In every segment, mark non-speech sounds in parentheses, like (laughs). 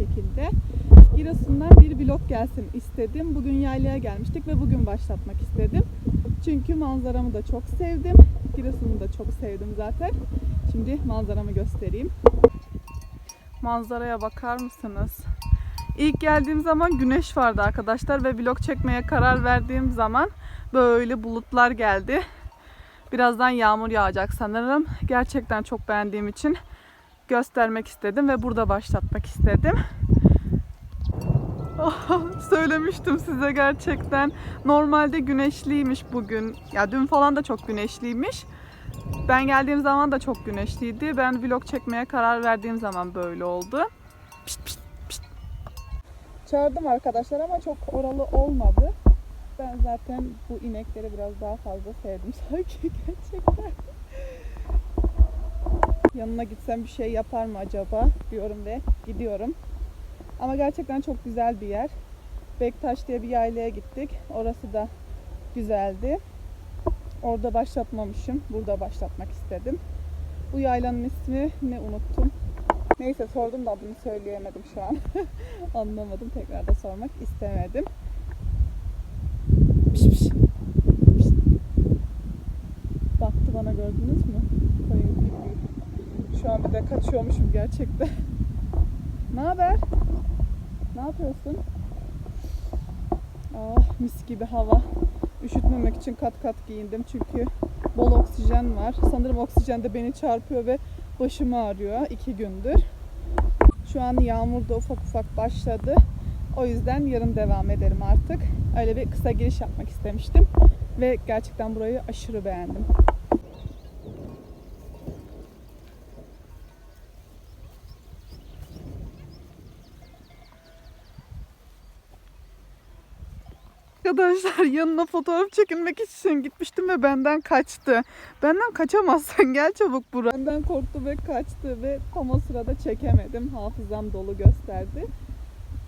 şekilde. Giresun'dan bir vlog gelsin istedim. Bugün yaylaya gelmiştik ve bugün başlatmak istedim. Çünkü manzaramı da çok sevdim. Giresun'u da çok sevdim zaten. Şimdi manzaramı göstereyim. Manzaraya bakar mısınız? İlk geldiğim zaman güneş vardı arkadaşlar ve vlog çekmeye karar verdiğim zaman böyle bulutlar geldi. Birazdan yağmur yağacak sanırım. Gerçekten çok beğendiğim için göstermek istedim ve burada başlatmak istedim. (laughs) Söylemiştim size gerçekten. Normalde güneşliymiş bugün. Ya dün falan da çok güneşliymiş. Ben geldiğim zaman da çok güneşliydi. Ben vlog çekmeye karar verdiğim zaman böyle oldu. Pişt, pişt, pişt. Çağırdım arkadaşlar ama çok oralı olmadı. Ben zaten bu inekleri biraz daha fazla sevdim sanki (laughs) gerçekten. Yanına gitsem bir şey yapar mı acaba diyorum ve gidiyorum. Ama gerçekten çok güzel bir yer. Bektaş diye bir yaylaya gittik. Orası da güzeldi. Orada başlatmamışım. Burada başlatmak istedim. Bu yaylanın ismi ne unuttum. Neyse sordum da adını söyleyemedim şu an. (laughs) Anlamadım. Tekrar da sormak istemedim. Piş piş. Piş. Baktı bana gördünüz mü? Koyun. Şu an bir de kaçıyormuşum gerçekten. (laughs) ne haber? Ne yapıyorsun? Ah mis gibi hava. Üşütmemek için kat kat giyindim çünkü bol oksijen var. Sanırım oksijen de beni çarpıyor ve başımı ağrıyor iki gündür. Şu an yağmur da ufak ufak başladı. O yüzden yarın devam ederim artık. Öyle bir kısa giriş yapmak istemiştim. Ve gerçekten burayı aşırı beğendim. Arkadaşlar (laughs) yanına fotoğraf çekilmek için gitmiştim ve benden kaçtı. Benden kaçamazsan (laughs) gel çabuk buraya. Benden korktu ve kaçtı ve tam o sırada çekemedim. Hafızam dolu gösterdi.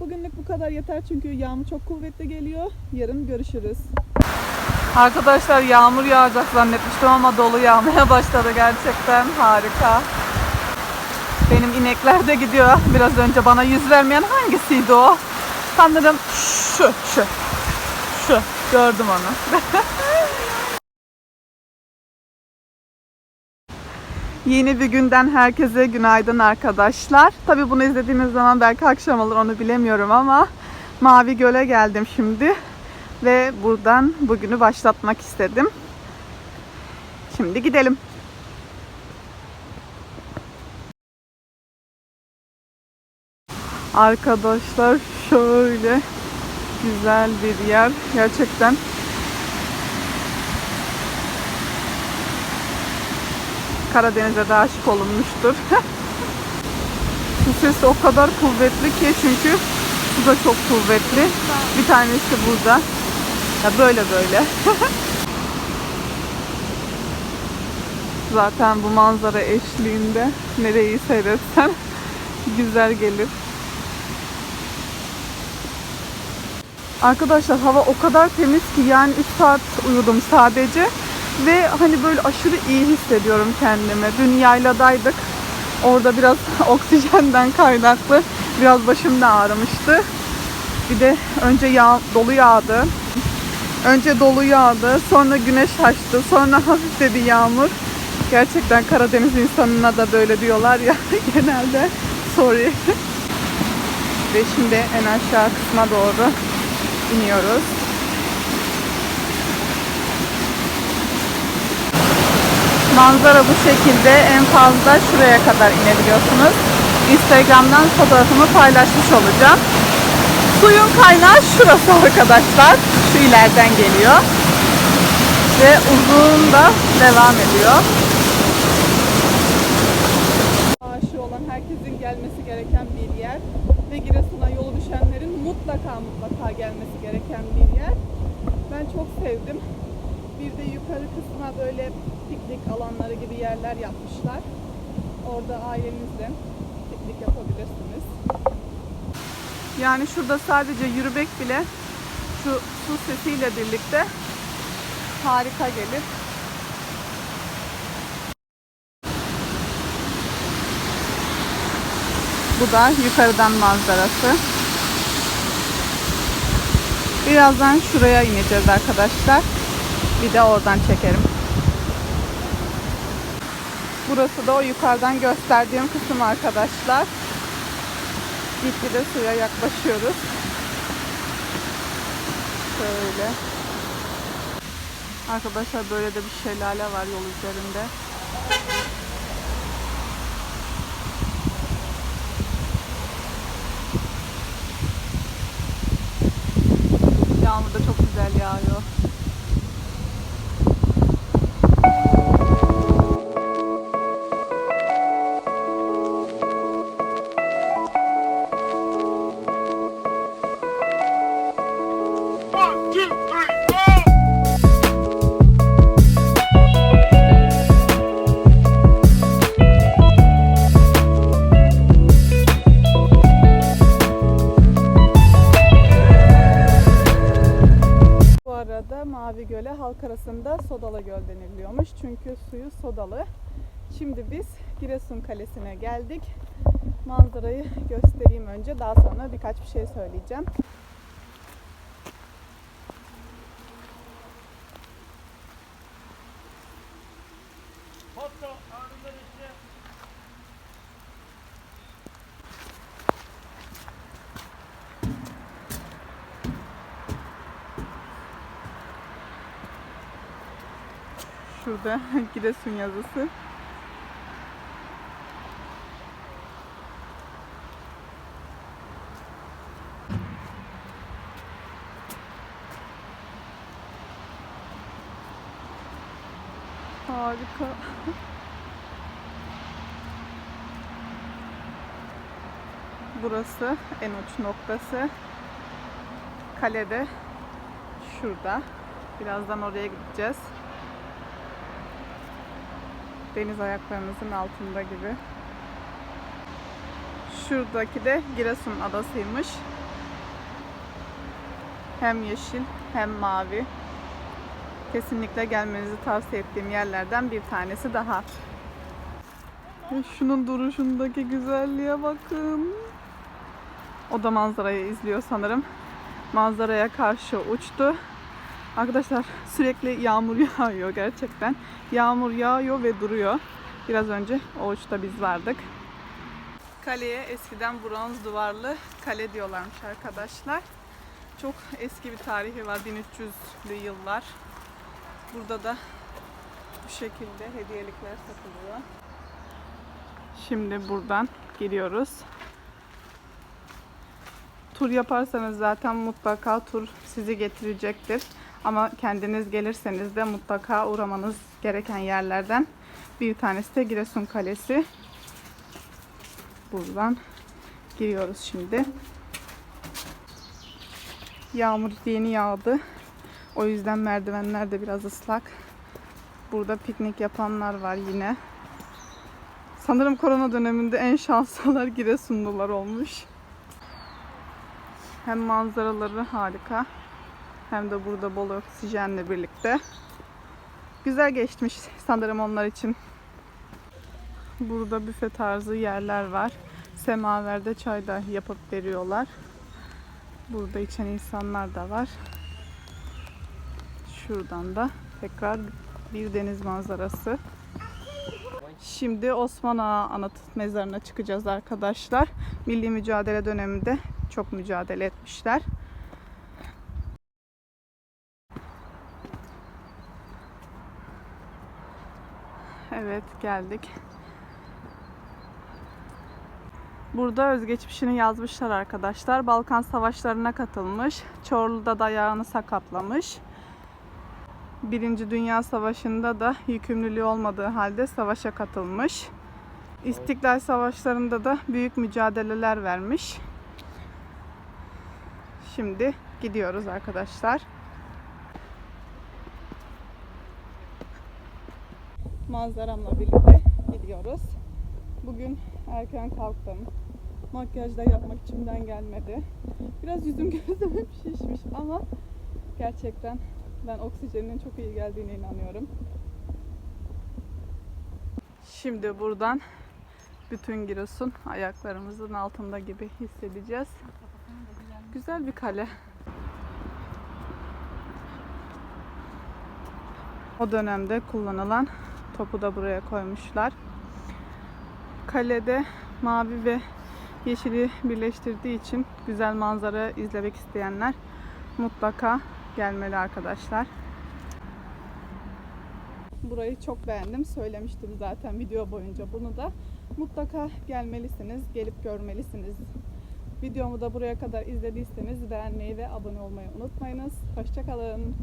Bugünlük bu kadar yeter çünkü yağmur çok kuvvetli geliyor. Yarın görüşürüz. Arkadaşlar yağmur yağacak zannetmiştim ama dolu yağmaya (laughs) başladı gerçekten harika. Benim inekler de gidiyor. Biraz önce bana yüz vermeyen hangisiydi o? Sanırım şu, şu. Şu. Gördüm onu. (laughs) Yeni bir günden herkese günaydın arkadaşlar. Tabi bunu izlediğiniz zaman belki akşam olur onu bilemiyorum ama Mavi Göl'e geldim şimdi. Ve buradan bugünü başlatmak istedim. Şimdi gidelim. Arkadaşlar şöyle güzel bir yer. Gerçekten Karadeniz'e de aşık olunmuştur. (laughs) Su sesi o kadar kuvvetli ki çünkü su da çok kuvvetli. Bir tanesi burada. Ya böyle böyle. (laughs) Zaten bu manzara eşliğinde nereyi seyretsen (laughs) güzel gelir. Arkadaşlar hava o kadar temiz ki yani 3 saat uyudum sadece. Ve hani böyle aşırı iyi hissediyorum kendimi. Dün yayladaydık. Orada biraz (laughs) oksijenden kaynaklı biraz başım da ağrımıştı. Bir de önce yağ, dolu yağdı. Önce dolu yağdı, sonra güneş açtı, sonra (laughs) hafif de bir yağmur. Gerçekten Karadeniz insanına da böyle diyorlar ya (laughs) genelde. Sorry. Ve şimdi en aşağı kısma doğru iniyoruz. Manzara bu şekilde en fazla şuraya kadar inebiliyorsunuz. Instagram'dan fotoğrafımı paylaşmış olacağım. Suyun kaynağı şurası arkadaşlar. Şu ileriden geliyor. Ve uzun da devam ediyor. Aşığı olan herkesin gelmesi gereken bir yer. Ve Giresun'a yolu düşenlerin mutlaka mutlaka mutlaka gelmesi gereken bir yer. Ben çok sevdim. Bir de yukarı kısma böyle piknik alanları gibi yerler yapmışlar. Orada ailenizle piknik yapabilirsiniz. Yani şurada sadece yürümek bile şu su sesiyle birlikte harika gelir. Bu da yukarıdan manzarası. Birazdan şuraya ineceğiz arkadaşlar. Bir de oradan çekerim. Burası da o yukarıdan gösterdiğim kısım arkadaşlar. Gitgide suya yaklaşıyoruz. Şöyle. Arkadaşlar böyle de bir şelale var yol üzerinde. Yağmur da çok güzel yağıyor. Sodalı Göl deniliyormuş. Çünkü suyu sodalı. Şimdi biz Giresun Kalesi'ne geldik. Manzarayı göstereyim önce. Daha sonra birkaç bir şey söyleyeceğim. Şurada (laughs) Giresun yazısı. Harika. (laughs) Burası en uç noktası. Kalede şurada. Birazdan oraya gideceğiz. Deniz ayaklarımızın altında gibi. Şuradaki de Giresun adasıymış. Hem yeşil hem mavi. Kesinlikle gelmenizi tavsiye ettiğim yerlerden bir tanesi daha. Şunun duruşundaki güzelliğe bakın. O da manzarayı izliyor sanırım. Manzaraya karşı uçtu. Arkadaşlar sürekli yağmur (laughs) yağıyor gerçekten. Yağmur yağıyor ve duruyor. Biraz önce o biz vardık. Kaleye eskiden bronz duvarlı kale diyorlarmış arkadaşlar. Çok eski bir tarihi var. 1300'lü yıllar. Burada da bu şekilde hediyelikler satılıyor. Şimdi buradan giriyoruz. Tur yaparsanız zaten mutlaka tur sizi getirecektir. Ama kendiniz gelirseniz de mutlaka uğramanız gereken yerlerden bir tanesi de Giresun Kalesi. Buradan giriyoruz şimdi. Yağmur yeni yağdı. O yüzden merdivenler de biraz ıslak. Burada piknik yapanlar var yine. Sanırım korona döneminde en şanslılar Giresunlular olmuş. Hem manzaraları harika hem de burada bol oksijenle birlikte. Güzel geçmiş sanırım onlar için. Burada büfe tarzı yerler var. Semaverde çay da yapıp veriyorlar. Burada içen insanlar da var. Şuradan da tekrar bir deniz manzarası. Şimdi Osman Ağa Anıt Mezarı'na çıkacağız arkadaşlar. Milli mücadele döneminde çok mücadele etmişler. Evet geldik. Burada özgeçmişini yazmışlar arkadaşlar. Balkan Savaşlarına katılmış. Çorlu'da da ayağını sakatlamış. Birinci Dünya Savaşı'nda da yükümlülüğü olmadığı halde savaşa katılmış. İstiklal Savaşları'nda da büyük mücadeleler vermiş. Şimdi gidiyoruz arkadaşlar. Manzaramla birlikte gidiyoruz. Bugün erken kalktım. Makyaj da yapmak içimden gelmedi. Biraz yüzüm (laughs) gözüm hep şişmiş ama gerçekten ben oksijenin çok iyi geldiğine inanıyorum. Şimdi buradan bütün Giresun ayaklarımızın altında gibi hissedeceğiz. Güzel bir kale. O dönemde kullanılan topu da buraya koymuşlar. Kalede mavi ve yeşili birleştirdiği için güzel manzara izlemek isteyenler mutlaka gelmeli arkadaşlar. Burayı çok beğendim. Söylemiştim zaten video boyunca bunu da. Mutlaka gelmelisiniz, gelip görmelisiniz. Videomu da buraya kadar izlediyseniz beğenmeyi ve abone olmayı unutmayınız. Hoşçakalın.